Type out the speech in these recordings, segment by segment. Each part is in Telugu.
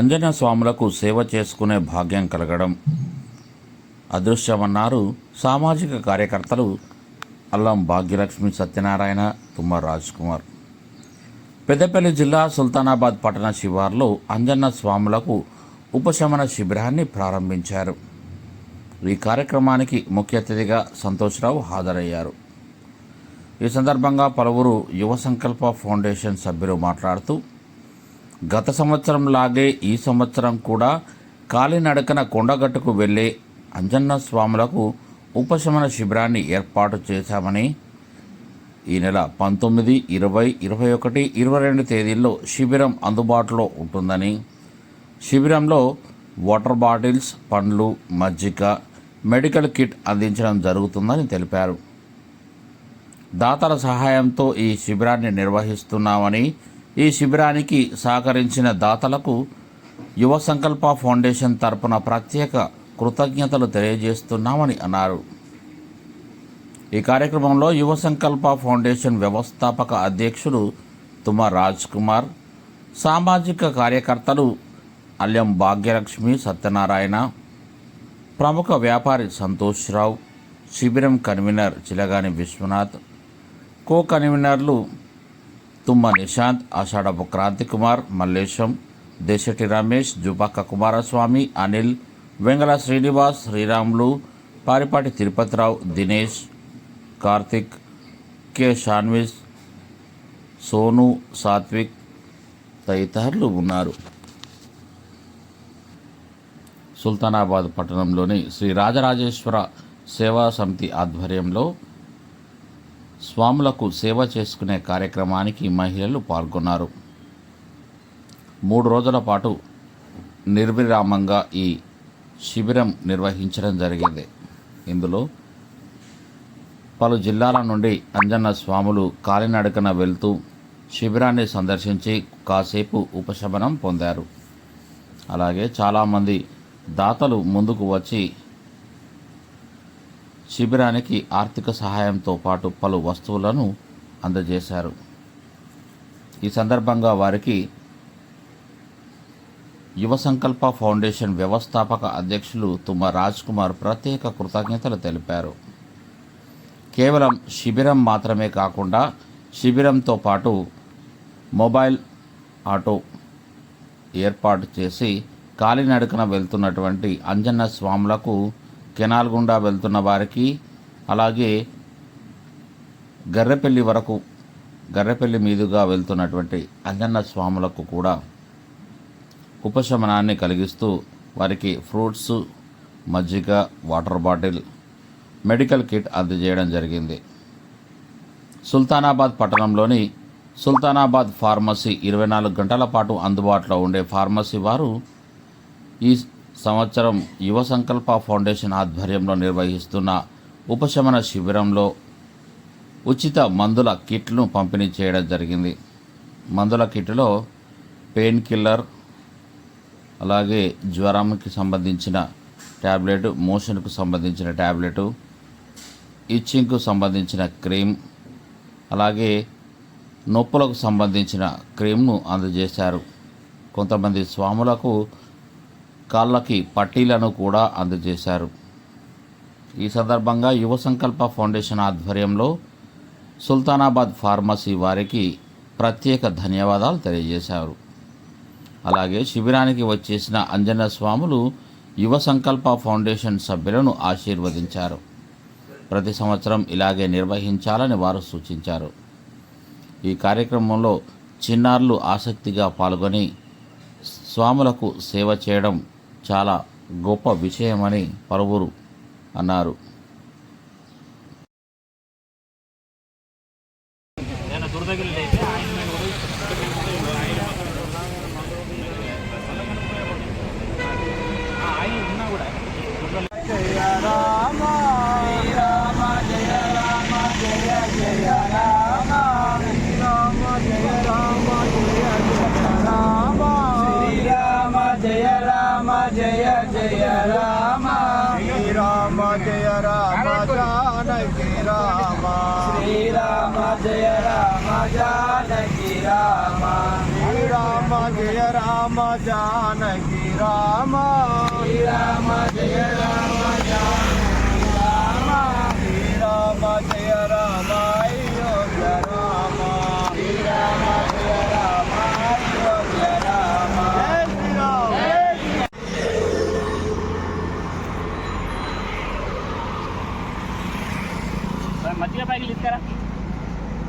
అంజన స్వాములకు సేవ చేసుకునే భాగ్యం కలగడం అదృశ్యమన్నారు సామాజిక కార్యకర్తలు అల్లం భాగ్యలక్ష్మి సత్యనారాయణ తుమ్మ రాజ్ కుమార్ పెద్దపల్లి జిల్లా సుల్తానాబాద్ పట్టణ శివార్లో అంజన్న స్వాములకు ఉపశమన శిబిరాన్ని ప్రారంభించారు. ఈ కార్యక్రమానికి ముఖ్య అతిథిగా సంతోష్రావు హాజరయ్యారు. ఈ సందర్భంగా పలువురు యువ సంకల్ప ఫౌండేషన్ సభ్యులు మాట్లాడుతూ గత సంవత్సరం లాగే ఈ సంవత్సరం కూడా కాలినడకన కొండగట్టుకు వెళ్ళే అంజన్న స్వాములకు ఉపశమన శిబిరాన్ని ఏర్పాటు చేశామని ఈ నెల పంతొమ్మిది ఇరవై ఇరవై ఒకటి ఇరవై రెండు తేదీల్లో శిబిరం అందుబాటులో ఉంటుందని. శిబిరంలో వాటర్ బాటిల్స్ పండ్లు మజ్జిగ మెడికల్ కిట్ అందించడం జరుగుతుందని తెలిపారు. దాతల సహాయంతో ఈ శిబిరాన్ని నిర్వహిస్తున్నామని ఈ శిబిరానికి సహకరించిన దాతలకు యువ సంకల్ప ఫౌండేషన్ తరపున ప్రత్యేక కృతజ్ఞతలు తెలియజేస్తున్నామని అన్నారు. ఈ కార్యక్రమంలో యువ సంకల్ప ఫౌండేషన్ వ్యవస్థాపక అధ్యక్షులు తుమ రాజ్ కుమార్ సామాజిక కార్యకర్తలు అల్యం భాగ్యలక్ష్మి సత్యనారాయణ ప్రముఖ వ్యాపారి సంతోష్ రావు శిబిరం కన్వీనర్ చిలగాని విశ్వనాథ్ కో కన్వీనర్లు తుమ్మ నిశాంత్ ఆషాఢపు క్రాంతి కుమార్ మల్లేశం దేశటి రమేష్ జుపక్క కుమారస్వామి అనిల్ వెంగళ శ్రీనివాస్ శ్రీరాములు పారిపాటి తిరుపతిరావు దినేష్ కార్తిక్ కె. షాన్విస్ సోను సాత్విక్ తదితరులు ఉన్నారు. సుల్తానాబాద్ పట్టణంలోని శ్రీ రాజరాజేశ్వర సేవా సమితి ఆధ్వర్యంలో స్వాములకు సేవ చేసుకునే కార్యక్రమానికి మహిళలు పాల్గొన్నారు. మూడు రోజుల పాటు నిర్విరామంగా ఈ శిబిరం నిర్వహించడం జరిగింది. ఇందులో పలు జిల్లాల నుండి అంజన్న స్వాములు కాలినడకన వెళ్తూ శిబిరాన్ని సందర్శించి కాసేపు ఉపశమనం పొందారు. అలాగే చాలామంది దాతలు ముందుకు వచ్చి శిబిరానికి ఆర్థిక సహాయంతో పాటు పలు వస్తువులను అందజేశారు. ఈ సందర్భంగా వారికి యువ సంకల్ప ఫౌండేషన్ వ్యవస్థాపక అధ్యక్షులు తుమ్మ రాజ్ కుమార్ ప్రత్యేక కృతజ్ఞతలు తెలిపారు. కేవలం శిబిరం మాత్రమే కాకుండా శిబిరంతో పాటు మొబైల్ ఆటో ఏర్పాటు చేసి కాలినడకన వెళ్తున్నటువంటి అంజన్న స్వాములకు కెనాల్ గుండా వెళ్తున్న వారికి అలాగే గర్రెపల్లి వరకు గర్రెపల్లి మీదుగా వెళ్తున్నటువంటి అంజన్న స్వాములకు కూడా ఉపశమనాన్ని కలిగిస్తూ వారికి ఫ్రూట్స్ మజ్జిగ వాటర్ బాటిల్ మెడికల్ కిట్ అందజేయడం జరిగింది. సుల్తానాబాద్ పట్టణంలోని సుల్తానాబాద్ ఫార్మసీ ఇరవై నాలుగు గంటల పాటు అందుబాటులో ఉండే ఫార్మసీ వారు ఈ సంవత్సరం యువ సంకల్ప ఫౌండేషన్ ఆధ్వర్యంలో నిర్వహిస్తున్న ఉపశమన శిబిరంలో ఉచిత మందుల కిట్లను పంపిణీ చేయడం జరిగింది. మందుల కిట్లో పెయిన్ కిల్లర్ అలాగే జ్వరంకి సంబంధించిన ట్యాబ్లెట్ మోషన్కు సంబంధించిన ట్యాబ్లెట్ ఇచ్చింగ్కు సంబంధించిన క్రీమ్ అలాగే నొప్పులకు సంబంధించిన క్రీమ్ను అందజేశారు. కొంతమంది స్వాములకు కాళ్ళకి పట్టీలను కూడా అందజేశారు. ఈ సందర్భంగా యువ సంకల్ప ఫౌండేషన్ ఆధ్వర్యంలో సుల్తానాబాద్ ఫార్మసీ వారికి ప్రత్యేక ధన్యవాదాలు తెలియజేశారు. అలాగే శిబిరానికి వచ్చేసిన అంజన స్వాములు యువ సంకల్ప ఫౌండేషన్ సభ్యులను ఆశీర్వదించారు. ప్రతి సంవత్సరం ఇలాగే నిర్వహించాలని వారు సూచించారు. ఈ కార్యక్రమంలో చిన్నారులు ఆసక్తిగా పాల్గొని స్వాములకు సేవ చేయడం చాలా గొప్ప విషయమని పలువురు అన్నారు.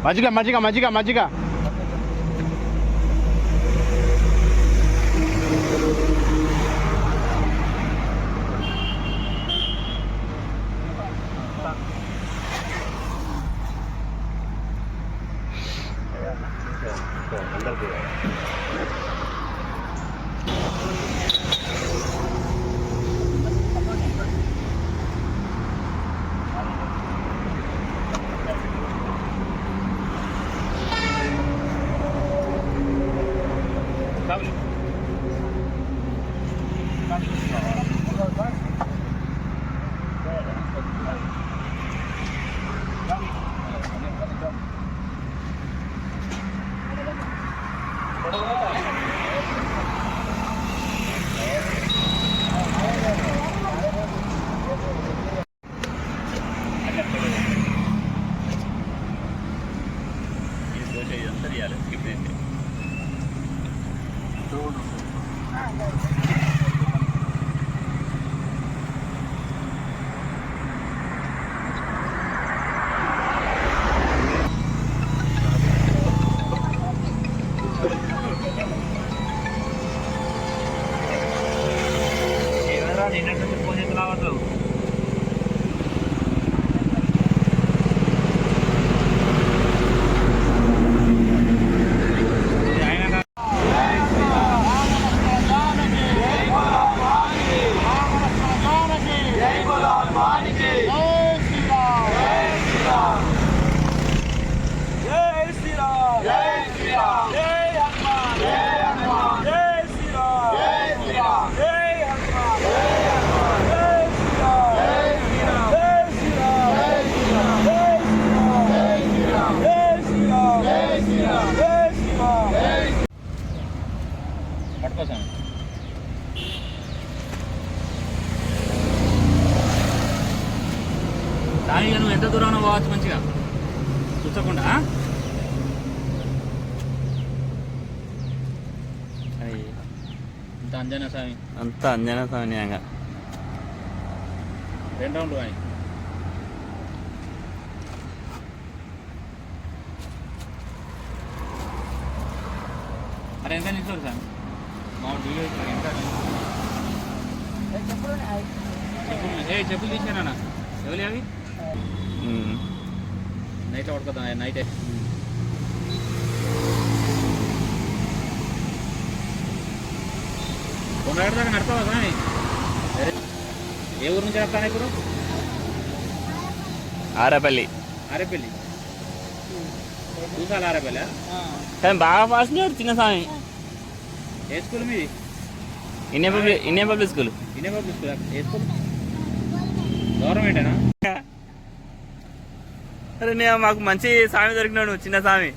Majika, majika, majika, majika. Hadi. Anjana స్వామి అంతా అంజనా స్వామినియంగా రెండు రౌండ్లు కానీ. అరే ఎంత నిల్చోరు సార్ మా వీడియో ఇస్తారు ఎంత ఏ చెప్పులు తీసానా ఎవరు అవి నైట్లో పడుకోద్దాం నైట్. కొండగడ దాకా నడతావా కానీ ఏ ఊరు నుంచి వస్తాను ఇప్పుడు? ఆరపల్లి. ఆరేపల్లి. చూసాలి ఆరేపల్లి? కానీ బాగా ఫాస్ట్ చిన్న స్వామి. ఏ స్కూల్ మీది? Indian public Indian public school. Indian public school? ఏ స్కూల్? గవర్నమెంటేనా? అరే నేను మాకు మంచి స్వామి దొరికినాడు చిన్న స్వామి.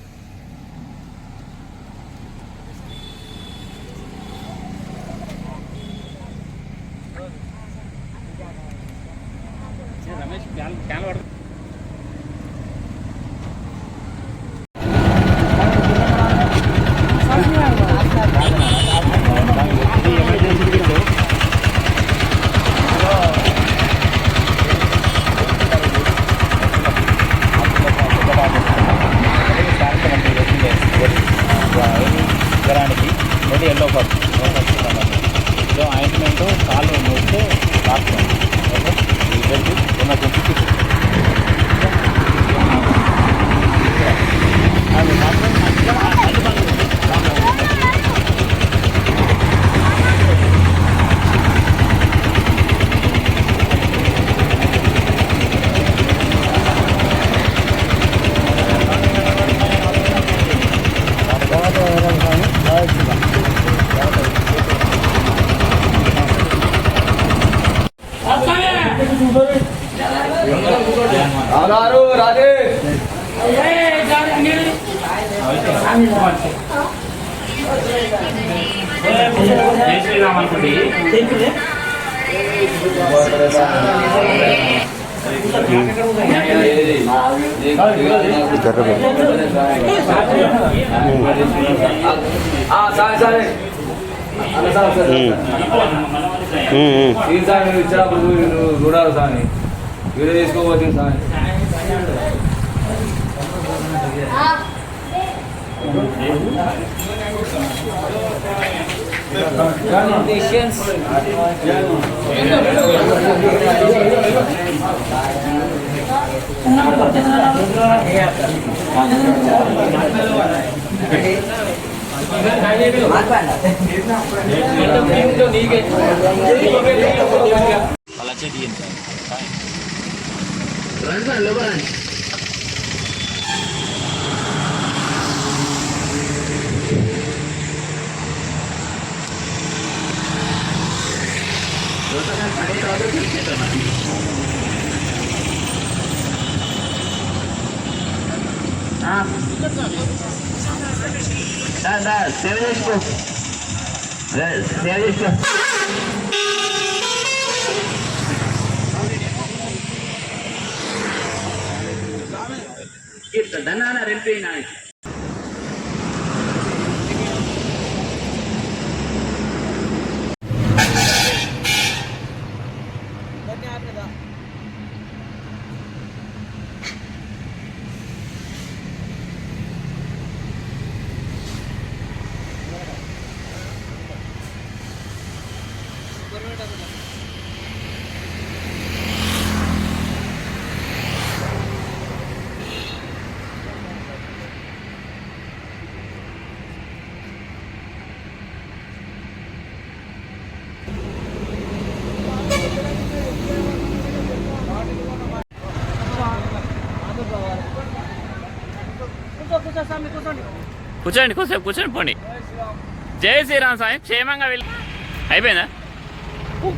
రాధారు రాజే జై శ్రీరామ్ అనుకోండి సరే సరే అన్న సార్ సార్ సార్ ఇచ్చారు చూడాలి సార్ వీడియో తీసుకోబోతుంది సార్ రండి రా లేవరండి సేవ చేసుకో సేవ చేసుకో તો ધનાના રેલવે નાખી Gracias. కూర్చోండి కూర్చో కూర్చోండి పోండి. జై శ్రీరామ్ స్వామి క్షేమంగా వెళ్ళి అయిపోయిందా?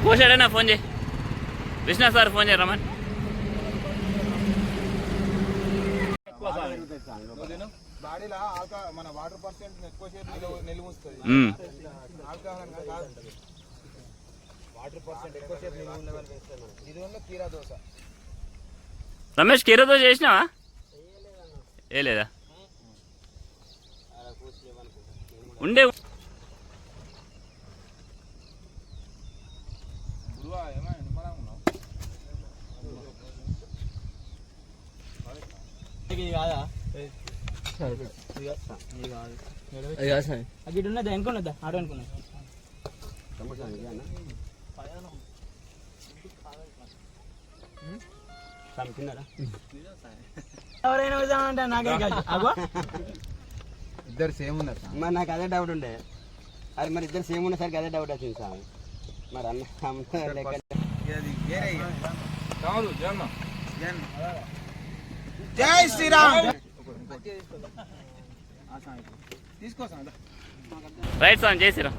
కూర్చోడైనా ఫోన్ చేయి. విష్ణు సార్ ఫోన్ చేయి రమన్ బాడీలో ఆల్కా మన వాటర్ పర్సెంట్ ఎక్కువసేపు నిలువ నిలువుస్తుంది ఉమ్. ఆల్కహాల్ అనేది కాదు వాటర్ పర్సెంట్ ఎక్కువసేపు నిలువ ఉండేవాళ్ళు ఇది ఉన్న కీరా దోశ రమేష్ చేసినావా? ఏ లేదా? ఉండే అక్కడ ఉన్నదా అనుకున్నదా అనుకున్నా ఎవరైనా నాకే కాదు. అగో ఇద్దరు సేమ్ ఉన్నారు మరి నాకు అదే డౌట్ ఉండే. అది మరి ఇద్దరు సేమ్ ఉన్నసరికి అదే డౌట్ వచ్చింది సార్. మరి అన్న అమ్మ లెక్క జై శ్రీరామ్! తీసుకోసా రైట్ స్వామి జై శ్రీరామ్.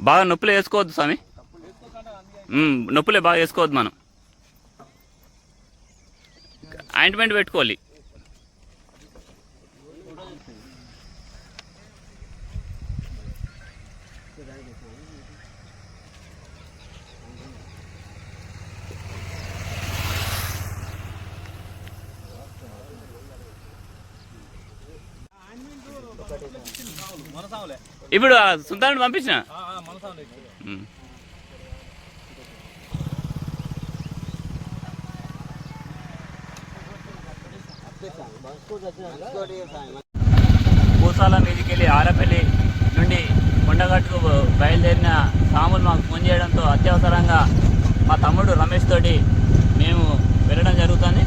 బాగా నొప్పులు వేసుకోవద్దు స్వామి. నొప్పులే బాగా వేసుకోవద్దు మనం. ఆయింట్మెంట్ పెట్టుకోవాలి. ఇప్పుడు ఆ సుల్తాన్ పంపించిన. పూసాల మీదకి వెళ్ళి ఆరపల్లి నుండి కొండగట్టుకు బయలుదేరిన సాములు మాకు ఫోన్ చేయడంతో అత్యవసరంగా మా తమ్ముడు రమేష్ తోటి మేము వెళ్ళడం జరుగుతుంది.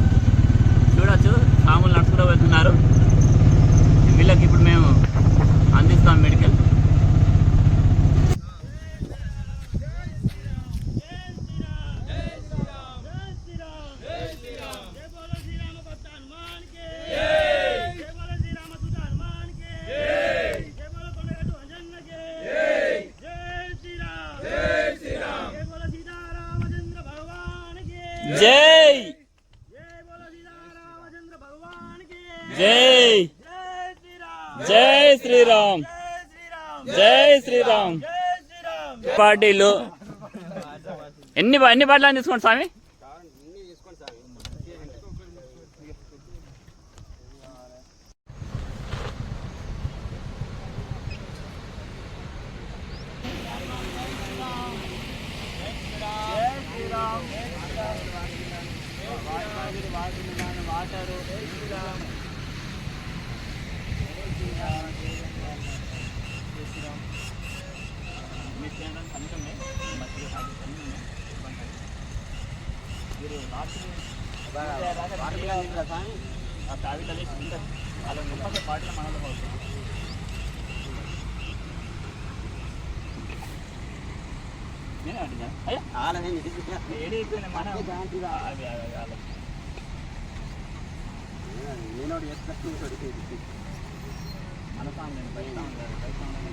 చూడొచ్చు సాములు నడుచుకుంటూ వెళ్తున్నారు. వీళ్ళకి ఇప్పుడు మేము అందిస్తాం మెడికల్ పార్టీలు. ఎన్ని ఎన్ని బాటలు తీసుకోండి స్వామి? వాటరు మంచి మనకు ఇప్పుడు వాటర్ వాటర్ లెవెల్ మన నీళ్ళు అయితే బయటకు వస్తాయి ఈ లోపల ఇంకా అదే అంటారు ఎనర్జీ ఇస్తాయి. ఇంకా తగ్గినట్టు అన్న. బైక్ వేసుకొని వస్తాడు మా వెనక డాక్టర్ డాక్టర్ అదే తన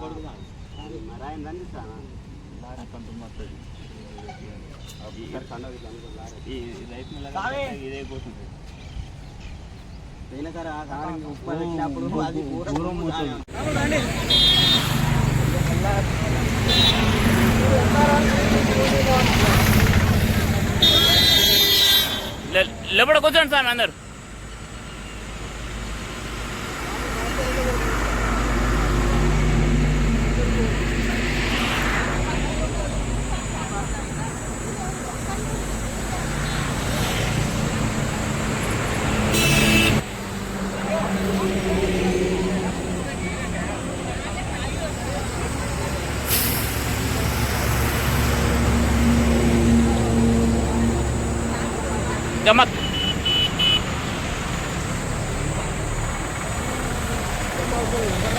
కొడుకు మరి ఆయన రండిస్తాను లారీ కొంత వస్తుంది. పండుగ ఇట్లా అనుకో ఈ ఈ రైతు నెల ఇదే పోతుంది పోయిన సార్ ఆ సార్ ఉప్పు అది లోపల కూర్చోండి సార్ అందరు. గమ్మత్ ఆ?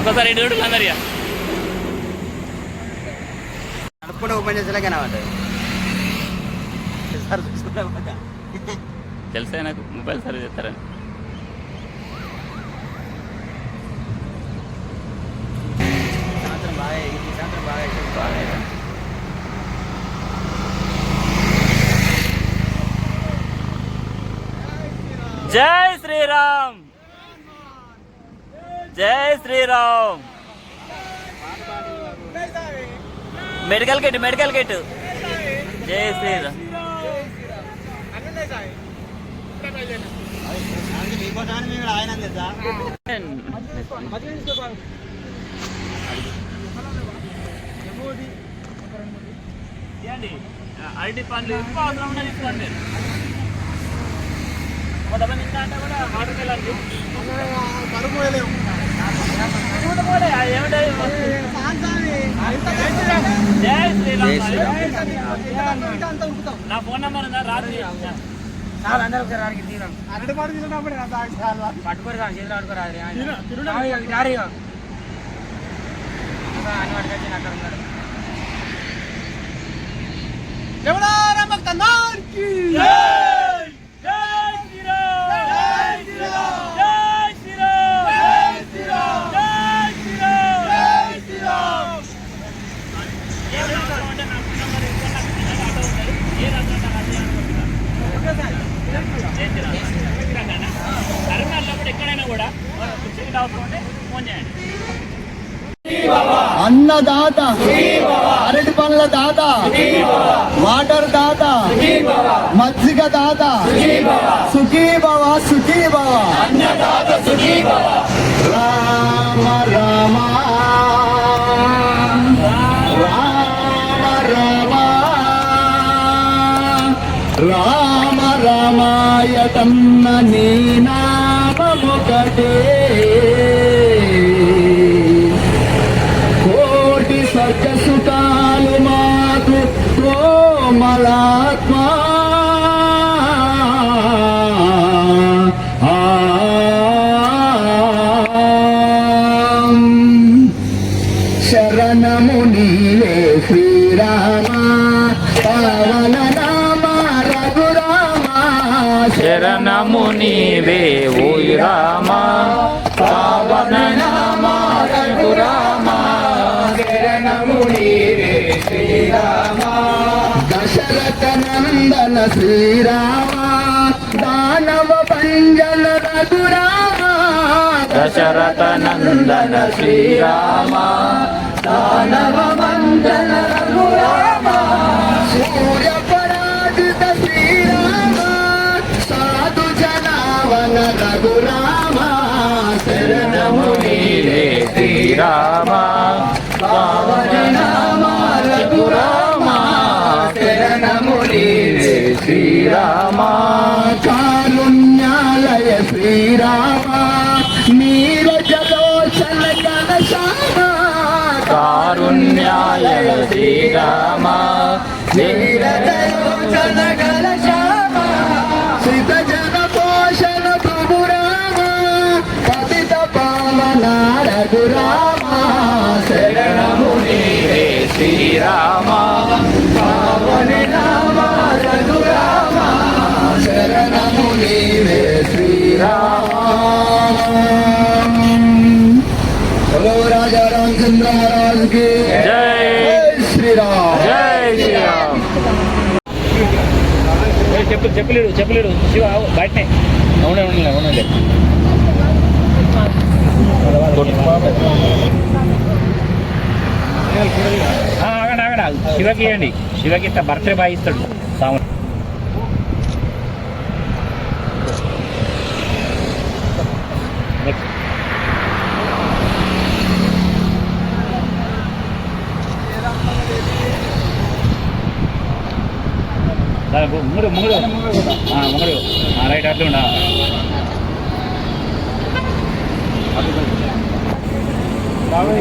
ఒకసారి ఇటు చూడు. నడుపుకుంటే ఓపెన్ చేసేలాగా కనబడ్డాయి. తెలుసా నాకు? మొబైల్ సర్వీస్ చేస్తారని సంవత్సరం బాగా ఈ సంవత్సరం బాగా బాగా జై శ్రీరామ్. జై Sriram. Medical kit medical kit. జై శ్రీరామ్. మీకోసారి అరటి పండ్లు ఎక్కువ అవసరం ఉన్నది తీసుకోండి. కొంతమంది ఇంకా అంటే కూడా జై శ్రీరామ్ నా ఫోన్ నెంబర్ ఉందా? రాత్రి పట్టుకోరు కాదు చేతులు పట్టుకోరాదు జారీ అని పట్టుకొచ్చి అక్కడ ఉన్నాడు. ఎవడా? రమ్మకు తందానికి కరీంనగర్లో కూడా ఎక్కడైనా కూడా కుర్చీకి అవసరం ఉంటే ఫోన్ చేయండి. అన్నదాత అరటి పండ్ల దాత వాటర్ దాత మజ్జిగ దాత సుఖీ భవ సుఖీ భవ రామ రామ రామ రామ రామ రామాయతన్న నీ నామముకటే శరణము నీవే శ్రీరామ పవన నామ రఘురామ శరణము నీవే ఓయి రామ పవన నామ రఘురామ. శరణము నీవే శ్రీరామ దశరథ నందన శ్రీరామ దానవ పంజన రఘురామ. దశరథ నందన శ్రీరామ దానవ మందన రఘురామ సూర్య పరాజిత శ్రీరామ సాధు జనావన రఘురామ శరణము నీవే శ్రీరామ పావన నామ రఘురామ శరణము నీవే శ్రీరామ కారుణ్యాలయ శ్రీరామ నీరజలోచన ఘనశ్యామ కారుణ్యాయ శ్రీరామ నీరజలోచన ఘనశ్యామ శ్రిత జన పోషణ ప్రభురామ పతిత పావన రఘురామ శరణము శ్రీరామ రఘురామ శరణము నీవే శ్రీరామ హలో రాజా రామచంద్ర మహారాజ్కి జై శ్రీరామ్ జై శ్రీరామ్ చెప్పు చెప్పలేడు చెప్పలేడు. శివ బయటనే. అవునే ఉండలే అవునండి ఆ, ఆగండి ఆగండి. ఆగు. శివకి ఇవ్వండి. శివకి ఇస్తా బర్త్డే బాయ్ ముంగడు ముంగడు ఆ, ముంగడు ఆ, రైట్ అట్లా ఉండా బాగా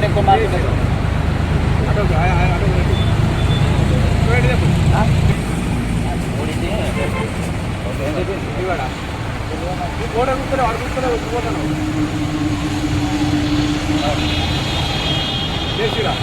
ఎక్కువ మార్కెట్ గోడ కూర్చొని వాడు కూర్చొని వచ్చిపోతాను చేసిరా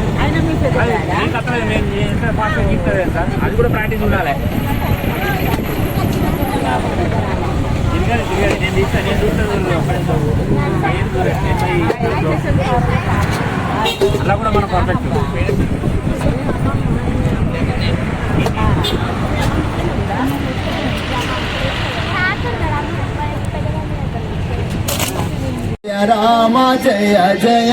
నేను తప్పలేదు నేను ఎంత ఫాస్ట్గా గీస్తుంది ఎంత అది కూడా ప్రాక్టీస్ ఉండాలి తిరగాలి తిరగాలి నేను తీస్తాను నేను చూస్తాను అలా కూడా మనం పర్ఫెక్ట్ జయ రామ జయ జయ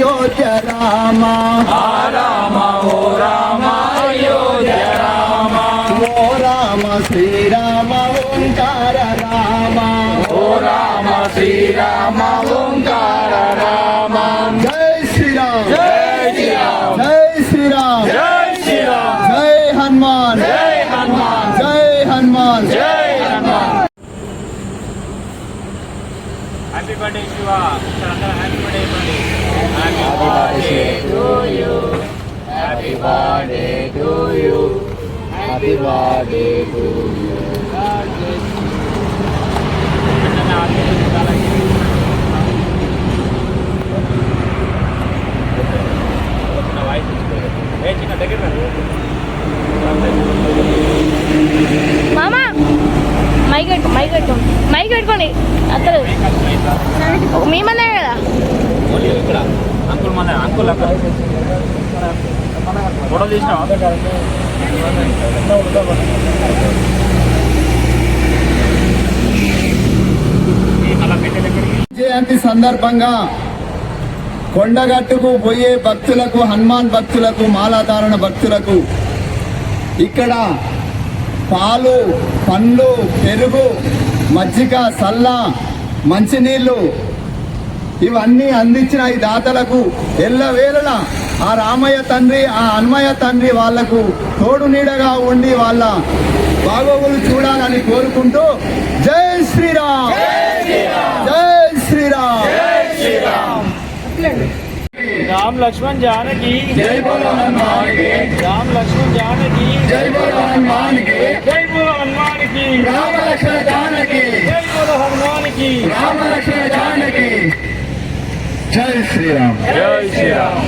అయోధ్య రామ రామ ఓ రామ అయోధ్య రామ ఓ రామ శ్రీరామ ఓంకార రామ. ఓ రామ శ్రీరామ ఓంకార రామ జై శ్రీరామ. జై హ్యాపీ బర్త్డే శివ ఇక్కడ అందరూ హ్యాపీ బర్త్డే చెప్పండి happy birthday to you happy birthday to you happy birthday to you చిన్న దగ్గర మామా మైక్ పెట్టుకో మైక్ పెట్టుకోండి మైక్ పెట్టుకోండి అత్తలు మేమన్నా కదా అంకుల్ అంకుల్ అక్కడ. ఫోటో జయంతి సందర్భంగా కొండగట్టుకు పోయే భక్తులకు హనుమాన్ భక్తులకు మాలాధారణ భక్తులకు ఇక్కడ పాలు పండ్లు పెరుగు మజ్జిగ సల్ల మంచినీళ్ళు ఇవన్నీ అందించిన ఈ దాతలకు ఎల్లవేళలా ఆ రామయ్య తండ్రి ఆ అన్మయ్య తండ్రి వాళ్ళకు తోడు నీడగా ఉండి వాళ్ళ బాగోగులు చూడాలని కోరుకుంటూ జై శ్రీరామ్. జై శ్రీరామ్. రామ్ లక్ష్మణ్ జానకి. రామ్ లక్ష్మణ్ జానకి. జై బోలో హనుమాన్ కి జై బోలో హనుమాన్ కి రామ లక్ష్మణ జానకి జై బోలో హనుమాన్ కి రామ లక్ష్మణ జానకి జై శ్రీరామ్ జై శ్రీరామ్